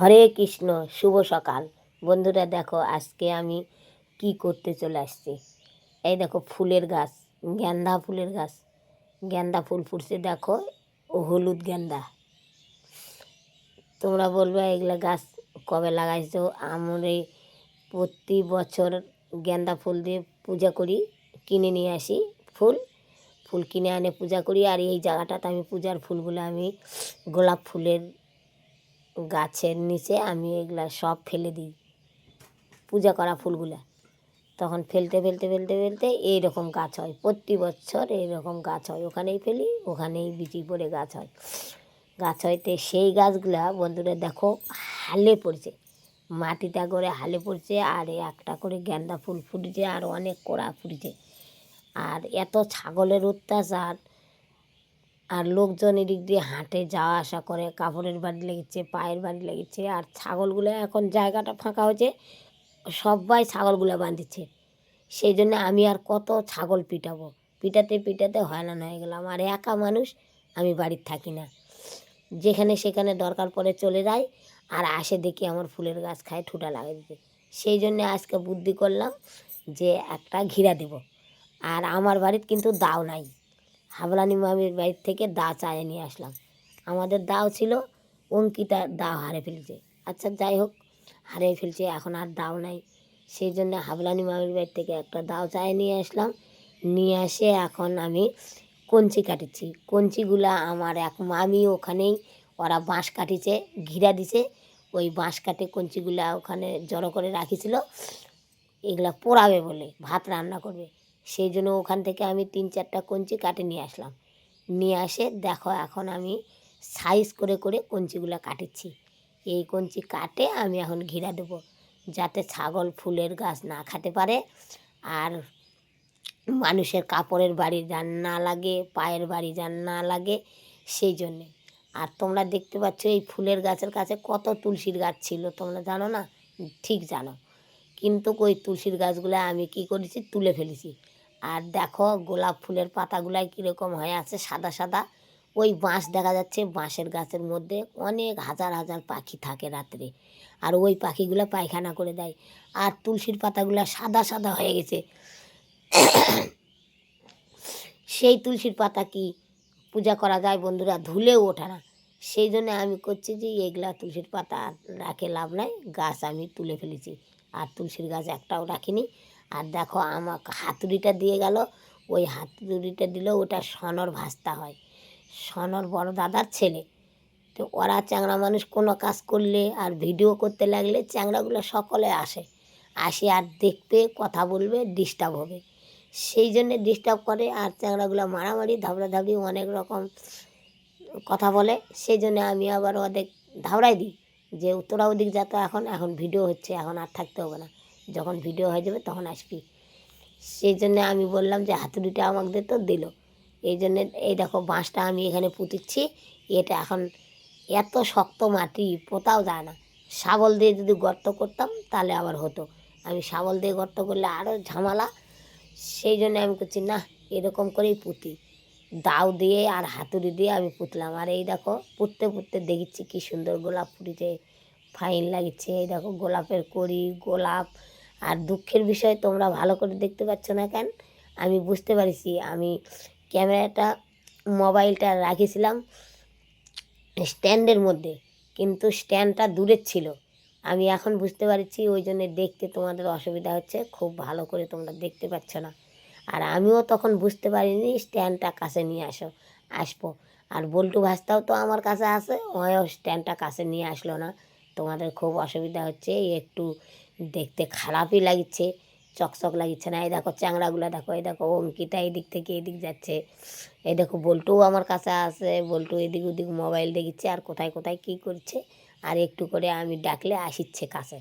হরে কৃষ্ণ, শুভ সকাল। বন্ধুরা দেখো, আজকে আমি কি করতে চলে আসছি। এই দেখো, ফুলের গাছ, গেন্দা ফুলের গাছ। গেন্দা ফুল ফুটছে, দেখো, ও হলুদ গেন্দা। তোমরা বলবে, এগুলো গাছ কবে লাগাইছো? আমার এই প্রতি বছর গেন্দা ফুল দিয়ে পূজা করি, কিনে নিয়ে আসি ফুল। ফুল কিনে আনে পূজা করি, আর এই জায়গাটাতে আমি পূজার ফুলগুলো আমি গোলাপ ফুলের গাছের নিচে আমি এগুলা সব ফেলে দিই। পূজা করা ফুলগুলা। তখন ফেলতে ফেলতে ফেলতে ফেলতে এইরকম গাছ হয়। প্রতি বছর এইরকম গাছ হয়। ওখানেই ফেলি, ওখানেই বিচি পড়ে গাছ হয়। গাছ হয়তে সেই গাছগুলা বন্ধুরা দেখো হালে পড়ছে। মাটিটা করে হালে পড়ছে আর একটা করে গেন্দা ফুল ফুটেছে আর অনেক কোড়া ফুটেছে। আর এত ছাগলের অত্যাচার আর লোকজন এদিক দিয়ে হাঁটে, যাওয়া আসা করে, কাপড়ের বাড়ি লেগেছে, পায়ের বাড়ি লেগেছে, আর ছাগলগুলো এখন জায়গাটা ফাঁকা হয়েছে, সবাই ছাগলগুলো বাঁধিচ্ছে সেই জন্য আমি আর কত ছাগল পিটাবো? পিটাতে পিটাতে হয়রান হয়ে গেলাম। আর একা মানুষ আমি বাড়ির থাকি না। যেখানে সেখানে দরকার পড়ে চলে যাই, আর আসে দেখি আমার ফুলের গাছ খায় ঠুটা লাগিয়ে দিতে। সেই জন্যে আজকে বুদ্ধি করলাম যে একটা ঘিরা দেব। আর আমার বাড়ির কিন্তু দাও নাই। হাবলানি মামির বাড়ির থেকে দা চায়ে নিয়ে আসলাম। আমাদের দাও ছিল, অঙ্কিতা দাও হারে ফেলছে। আচ্ছা যাই হোক হারিয়ে ফেলছে, এখন আর দাও নাই। সেই জন্য হাবলানি মামির বাড়ির থেকে একটা দাও চায়ে নিয়ে আসলাম। নিয়ে এসে এখন আমি কঞ্চি কাটিছি কঞ্চিগুলা আমার এক মামি ওখানেই, ওরা বাঁশ কাটিছে, ঘিরা দিছে। ওই বাঁশ কাটে কঞ্চিগুলা ওখানে জড়ো করে রাখিছিল। এগুলা পোড়াবে বলে, ভাত রান্না করবে। সেই জন্য ওখান থেকে আমি তিন চারটা কঞ্চি কাটে নিয়ে আসলাম। নিয়ে আসে, দেখো এখন আমি সাইজ করে করে কঞ্চিগুলো কাটিচ্ছি। এই কঞ্চি কাটে আমি এখন ঘিরা দেবো যাতে ছাগল, ফুলের গাছ না খেতে পারে আর মানুষের কাপড়ের বাড়ি যান না লাগে, পায়ের বাড়ি যান না লাগে সেই জন্যে। আর তোমরা দেখতে পাচ্ছ এই ফুলের গাছের কাছে কত তুলসীর গাছ ছিল, তোমরা জানো না? ঠিক জানো। কিন্তু ওই তুলসীর গাছগুলো আমি কি করেছি? তুলে ফেলেছি। আর দেখো গোলাপ ফুলের পাতাগুলাই কীরকম হয়ে আছে সাদা সাদা। ওই বাঁশ দেখা যাচ্ছে, বাঁশের গাছের মধ্যে অনেক হাজার হাজার পাখি থাকে রাত্রে। আর ওই পাখিগুলো পায়খানা করে দেয়। আর তুলসীর পাতাগুলো সাদা সাদা হয়ে গেছে। সেই তুলসীর পাতা কি পূজা করা যায় বন্ধুরা? ধুলেও ওঠে না। সেই জন্য আমি করছি যে এগুলা তুলসীর পাতা রাখে লাভ নাই। গাছ আমি তুলে ফেলেছি। আর তুলসীর গাছ একটাও রাখিনি। আর দেখো আমাকে হাতুড়িটা দিয়ে গেল, ওই হাতুড়িটা দিলেও ওটা সনর ভাস্তা হয়। সনর বড় দাদার ছেলে। তো ওরা চ্যাংড়া মানুষ কোনো কাজ করলে আর ভিডিও করতে লাগলে চ্যাংড়াগুলো সকলে আসে। আসে আর দেখবে কথা বলবে ডিস্টার্ব হবে। সেই জন্যে ডিস্টার্ব করে আর চ্যাংড়াগুলো মারামারি, ধাবড়াধাবড়ি অনেক রকম কথা বলে। সেই জন্য আমি আবার ওদের ধাবড়াই দিই যে, তোরা ওদিক যা এখন এখন ভিডিও হচ্ছে, এখন আর থাকতে হবে না। যখন ভিডিও হয়ে যাবে তখন আসবি। সেই জন্যে আমি বললাম যে হাতুড়িটা আমাকে তো, দিল। এই জন্যে, এই দেখো বাঁশটা আমি এখানে পুঁতিচ্ছি। এটা এখন এত শক্ত মাটি, পোতাও যায় না। শাবল দিয়ে যদি গর্ত করতাম, তাহলে আবার হতো। আমি শাবল দিয়ে গর্ত করলে আরও ঝামেলা। সেই জন্য আমি করছি না, এরকম করেই পুঁতি। দাও দিয়ে আর হাতুড়ি দিয়ে আমি পুতলাম। আর এই দেখো, পুঁততে পুঁততে দেখেছি কি সুন্দর গোলাপ ফুটেছে, ফাইন লাগছে এই দেখো, গোলাপের কড়ি, গোলাপ আর দুঃখের বিষয় তোমরা ভালো করে দেখতে পাচ্ছ না কেন? আমি বুঝতে পারছি। আমি ক্যামেরাটা, মোবাইলটা রাখেছিলাম স্ট্যান্ডের মধ্যে, কিন্তু স্ট্যান্ডটা দূরের ছিল। আমি এখন বুঝতে পারছি, ওই জন্য দেখতে তোমাদের অসুবিধা হচ্ছে। খুব ভালো করে তোমরা দেখতে পাচ্ছ না। আর আমিও তখন বুঝতে পারিনি, স্ট্যান্ডটা কাছে নিয়ে আসো, আসব। আর বল্টু ভাস্তাও তো আমার কাছে আছে ওও স্ট্যান্ডটা কাছে নিয়ে আসলো না। তোমাদের খুব অসুবিধা হচ্ছে, একটু দেখতে খারাপই লাগছে, চকচক লাগছে না, এই দেখো চ্যাংড়াগুলো দেখো, এই দেখো অঙ্কিতা এদিক থেকে এদিক যাচ্ছে, এই দেখো বল্টুও আমার কাছে আসে বল্টু এদিক ওদিক মোবাইল দেখিচ্ছে, আর কোথায় কোথায় কী করছে, আর একটু করে আমি ডাকলে আসিচ্ছে কাছে,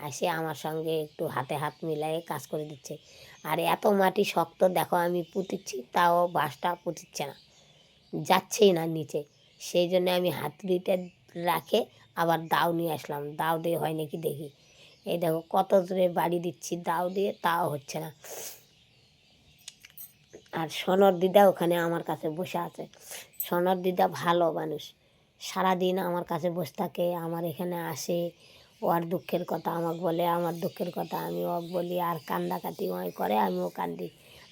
আসে আমার সঙ্গে একটু হাতে হাত মিলাই কাজ করে দিচ্ছে, আর এত মাটি শক্ত দেখো আমি পুঁতিচ্ছি, তাও বাঁশটা পুঁতিচ্ছে না, যাচ্ছেই না নিচে, সেই জন্য আমি হাতুড়িটা রাখে আবার দাও নিয়ে আসলাম, দাও দিয়ে হয় নাকি দেখি এই দেখো কত দূরে বাড়ি দিচ্ছি, দাও দিয়ে তাও হচ্ছে না। আর সনর দিদা ওখানে আমার কাছে বসে আছে। সনর দিদা ভালো মানুষ। সারাদিন আমার কাছে বসে থাকে, আমার এখানে আসে ওর দুঃখের কথা আমাকে বলে, আমার দুঃখের কথা আমি ওকে বলি, আর কান্দাকাটি ওই করে আমিও কান্দি।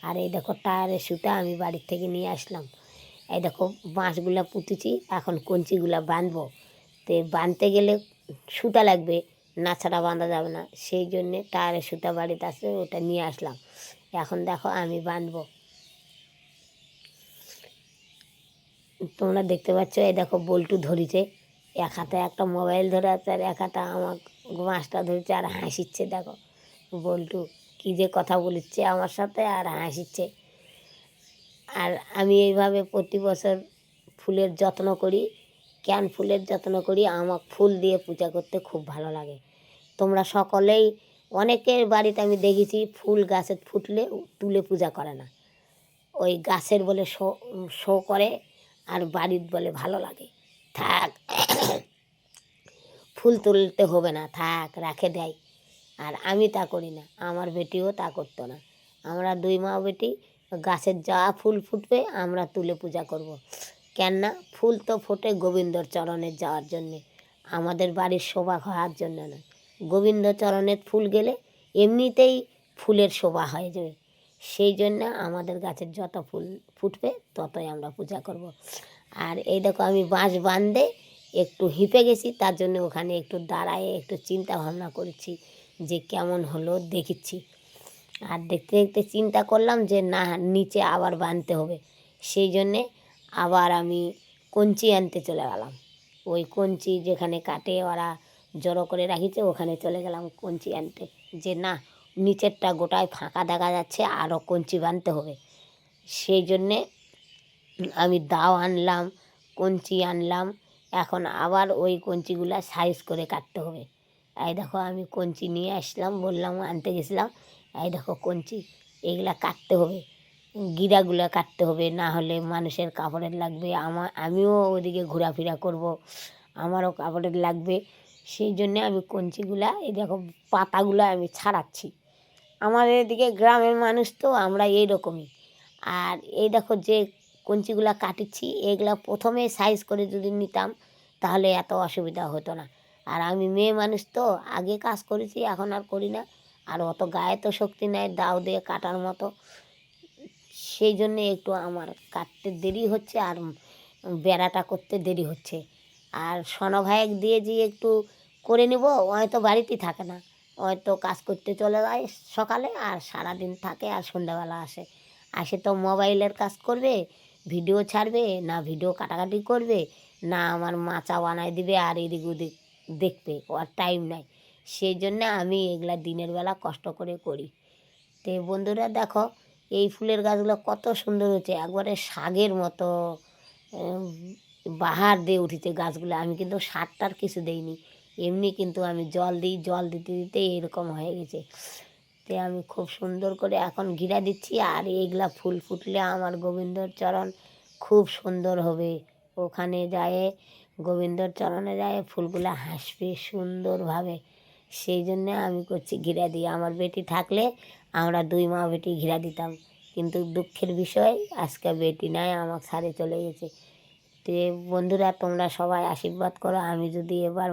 আর এই দেখো টায়ারের সুতা আমি বাড়ির থেকে নিয়ে আসলাম। এই দেখো বাঁশগুলো পুঁতেছি, এখন কঞ্চিগুলো বাঁধবো। তো বাঁধতে গেলে সুতা লাগবে না ছাড়া বাঁধা যাবে না। সেই জন্যে টায়ারের সুতা বাড়িতে আসে ওটা নিয়ে আসলাম। এখন দেখো আমি বাঁধবো। তোমরা দেখতে পাচ্ছ, এই দেখো বল্টু ধরিছে। এক হাতে একটা মোবাইল ধরে আছে আর এক হাতে আমার মাছটা ধরেছে আর হাসিচ্ছে, দেখো। বল্টু কী যে কথা বলিচ্ছে আমার সাথে আর হাসিচ্ছে। আর আমি এইভাবে প্রতি বছর ফুলের যত্ন করি। কেন ফুলের যত্ন করি? আমার ফুল দিয়ে পূজা করতে খুব ভালো লাগে। তোমরা সকলেই, অনেকের বাড়িতে আমি দেখেছি ফুল গাছে ফুটলে তুলে পূজা করে না। ওই গাছের বলে শো শো করে আর বাড়ির বলে ভালো লাগে। থাক, ফুল তুলতে হবে না, থাক, রাখে দেয়। আর আমি তা করি না, আমার বেটিও তা করতো না। আমরা দুই মা বেটি, গাছের যা ফুল ফুটবে আমরা তুলে পূজা করব। কেননা ফুল তো ফোটে গোবিন্দর চরণে যাওয়ার জন্যে। আমাদের বাড়ির শোভা হওয়ার জন্য না গোবিন্দ চরণের ফুল গেলে এমনিতেই ফুলের শোভা হয়ে যাবে। সেই জন্য আমাদের গাছের যত ফুল ফুটবে ততই আমরা পূজা করব। আর এই দেখো আমি বাঁশ বাঁধে একটু হিপে গেছি, তার জন্য ওখানে একটু দাঁড়ায় একটু চিন্তা ভাবনা করেছি যে কেমন হলো দেখেছি আর দেখতে দেখতে চিন্তা করলাম যে না, নিচে আবার বাঁধতে হবে। সেই জন্যে আবার আমি কঞ্চি আনতে চলে গেলাম। ওই কঞ্চি যেখানে কাটে ওরা জড়ো করে রাখিছে, ওখানে চলে গেলাম কঞ্চি আনতে। যে না, নিচেরটা গোটায় ফাঁকা দেখা যাচ্ছে আরও কঞ্চি বানতে হবে। সেই জন্যে আমি দাও আনলাম, কঞ্চি আনলাম, এখন আবার ওই কঞ্চিগুলো সাইজ করে কাটতে হবে। এই দেখো, আমি কঞ্চি নিয়ে আসলাম, বললাম, আনতে গেছিলাম। এই দেখো, কঞ্চি এগুলা কাটতে হবে। গিরাগুলো কাটতে হবে, না হলে মানুষের কাপড়ের লাগবে। আমার আমিও ওদিকে ঘোরাফেরা করব, আমারও কাপড়ের লাগবে। সেই জন্যে আমি কঞ্চিগুলা, এই দেখো পাতাগুলো আমি ছাড়াচ্ছি। আমাদের এদিকে গ্রামের মানুষ তো আমরা এই রকমই আর এই দেখো যে কঞ্চিগুলা কাটিচ্ছি, এগুলা প্রথমে সাইজ করে যদি নিতাম, তাহলে এত অসুবিধা হতো না। আর আমি মেয়ে মানুষ তো, আগে কাজ করেছি, এখন আর করি না। আর অত গায়ে তো শক্তি নেই, দাও দিয়ে কাটার মতো। সেই জন্যে একটু আমার কাটতে দেরি হচ্ছে আর বেড়াটা করতে দেরি হচ্ছে। আর সনভায়ক দিয়ে যে একটু করে নেব হয়তো বাড়িতেই থাকে না। হয়তো কাজ করতে চলে যায় সকালে আর সারাদিন থাকে আর সন্ধ্যাবেলা আসে। আসে তো মোবাইলের কাজ করবে, ভিডিও ছাড়বে, না ভিডিও কাটাকাটি করবে, না আমার মাচা বানায় দিবে আর এদিক ওদিক দেখবে, ওর টাইম নাই। সেই জন্য আমি এগুলা দিনের বেলা কষ্ট করে করি। তে বন্ধুরা দেখো এই ফুলের গাছগুলো কত সুন্দর হচ্ছে একবারে শাগের মতো বাহার দিয়ে উঠেছে গাছগুলো। আমি কিন্তু সারটার কিছু দেইনি। এমনি কিন্তু আমি জল দিই, জল দিতে দিতে এরকম হয়ে গেছে। তে আমি খুব সুন্দর করে এখন ঘিরা দিচ্ছি আর এইগুলা ফুল ফুটলে আমার গোবিন্দর চরণ খুব সুন্দর হবে। ওখানে যায় গোবিন্দর চরণে যায় ফুলগুলো হাসবে সুন্দরভাবে। সেই জন্যে আমি করছি ঘিরা দিই আমার বেটি থাকলে আমরা দুই মা বেটি ঘিরা দিতাম। কিন্তু দুঃখের বিষয়, আজকে বেটি নাই আমার সারে চলে গেছে। তে বন্ধুরা, তোমরা সবাই আশীর্বাদ করো। আমি যদি এবার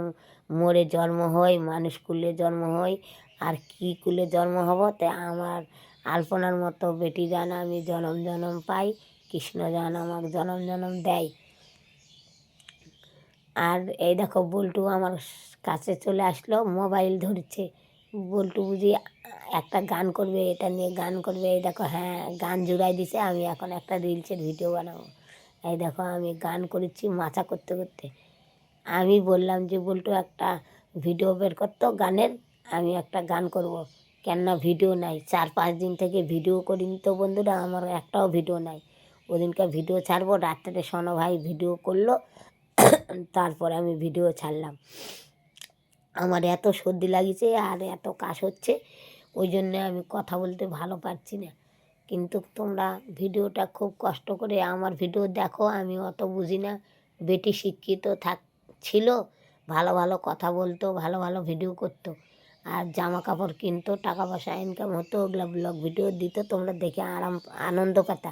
মরে জন্ম হই, মানুষ কুলে জন্ম হই, আর কি কুলে জন্ম হব, তে আমার আলপনার মতো বেটি যেন আমি জনম জনম পাই, কৃষ্ণ যেন আমাকে জনম জনম দেয়। আর এই দেখো বল্টু আমার কাছে চলে আসলো, মোবাইল ধরছে। বল্টু বুঝি একটা গান করবে, এটা নিয়ে গান করবে। এই দেখো হ্যাঁ গান জুড়াই দিছে, আমি এখন একটা রিলসের ভিডিও বানাবো। এই দেখো, আমি গান করেছি মাচা করতে করতে। আমি বললাম যে, বল্টু একটা ভিডিও বের করতো গানের, আমি একটা গান করব। কেননা ভিডিও নাই, চার পাঁচ দিন থেকে ভিডিও করিনি তো বন্ধুরা আমার একটাও ভিডিও নাই। ওদিনকে ভিডিও ছাড়বো, রাত্রে সোনো ভাই ভিডিও করল তারপরে আমি ভিডিও ছাড়লাম। আমার এত সর্দি লাগিয়েছে আর এত কাশ হচ্ছে, ওই জন্য আমি কথা বলতে ভালো পারছি না। কিন্তু তোমরা ভিডিওটা খুব কষ্ট করে আমার ভিডিও দেখো, আমি অত বুঝি না। বেটি শিক্ষিত থাক ছিল, ভালো ভালো কথা বলতো, ভালো ভালো ভিডিও করতো। আর জামা কাপড় কিনতো, টাকা পয়সা ইনকাম হতো, ওগুলো ব্লগ ভিডিও দিত, তোমরা দেখে আরাম আনন্দ পেতা।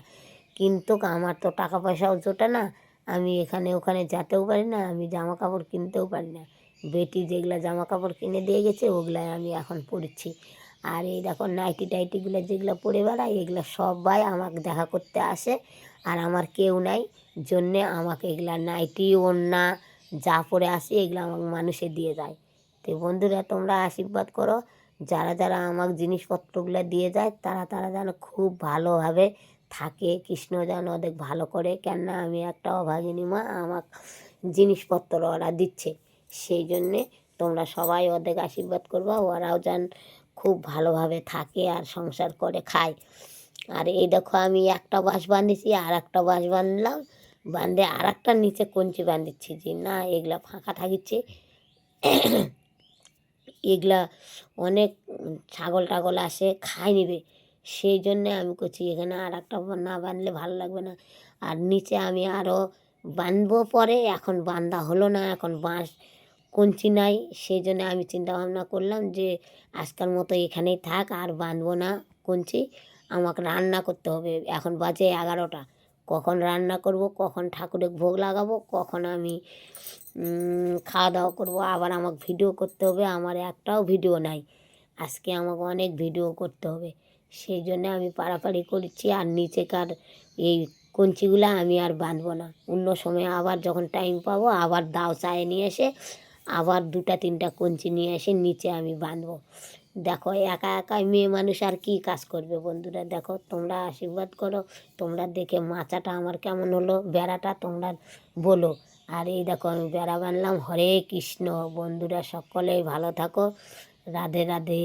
কিন্তু আমার তো টাকা পয়সাও জোটে না আমি এখানে ওখানে যেতেও পারি না, আমি জামা কাপড় কিনতেও পারি না। বেটি যেগুলা জামা কাপড় কিনে দিয়ে গেছে, ওগুলাই আমি এখন পরছি আর এই দেখো নাইটি টাইটিগুলো যেগুলো পরে বেড়াই এগুলো সবাই আমাকে দেখা করতে আসে আর আমার কেউ নাই। জন্যে আমাকে এগুলা নাইটি, ওড়না, যা পরে আসি এগুলো আমাকে মানুষে দিয়ে যায়। তো বন্ধুরা, তোমরা আশীর্বাদ করো, যারা যারা আমাকে জিনিসপত্রগুলো দিয়ে যায়, তারা তারা যেন খুব ভালোভাবে থাকে, কৃষ্ণ যেন ওদের ভালো করে, কেননা আমি একটা অভাগিনী মা আমার জিনিসপত্র ওরা দিচ্ছে। সেই জন্যে তোমরা সবাই ওদের আশীর্বাদ করবা, ওরাও যেন খুব ভালোভাবে থাকে আর সংসার করে খায়। আর এই দেখো আমি একটা বাঁশ বাঁধিছি আর একটা বাঁশ বাঁধলাম, বাঁধে আর একটা নিচে কঞ্চি বাঁধিচ্ছি। যে না, এগুলা ফাঁকা থাকিচ্ছে। এগুলা অনেক ছাগল টাগল আসে, খায় নিবে। সেই জন্যে আমি করছি এখানে আর একটা না বাঁধলে ভালো লাগবে না। আর নিচে আমি আরও বাঁধবো পরে, এখন বাঁধা হলো না, এখন বাঁশ কঞ্চি নাই। সেই জন্য আমি চিন্তা ভাবনা করলাম যে, আজকাল মতো এখানেই থাক, আর বাঁধবো না কঞ্চি। আমাকে রান্না করতে হবে। এখন বাজে এগারোটা। কখন রান্না করব, কখন ঠাকুরের ভোগ লাগাবো, কখন আমি খাওয়া দাওয়া করব, আবার আমাকে ভিডিও করতে হবে। আমার একটাও ভিডিও নাই। আজকে আমাকে অনেক ভিডিও করতে হবে। সেই জন্য আমি পাড়াপাড়ি করছি আর নিচেকার এই কঞ্চিগুলো আমি আর বাঁধবো না। অন্য সময় আবার যখন টাইম পাবো, আবার দাও চায়ে নিয়ে এসে, আবার দুটা তিনটা কঞ্চি নিয়ে এসে নিচে আমি বাঁধবো। দেখো, একা একা মেয়ে মানুষ আর কি কাজ করবে বন্ধুরা? দেখো, তোমরা আশীর্বাদ করো, তোমরা দেখে মাচাটা আমার কেমন হলো, বেড়াটা তোমরা বলো। আর এই দেখো, আমি বেড়া বানলাম হরে কৃষ্ণ। বন্ধুরা, সকলেই ভালো থাকো। রাধে রাধে।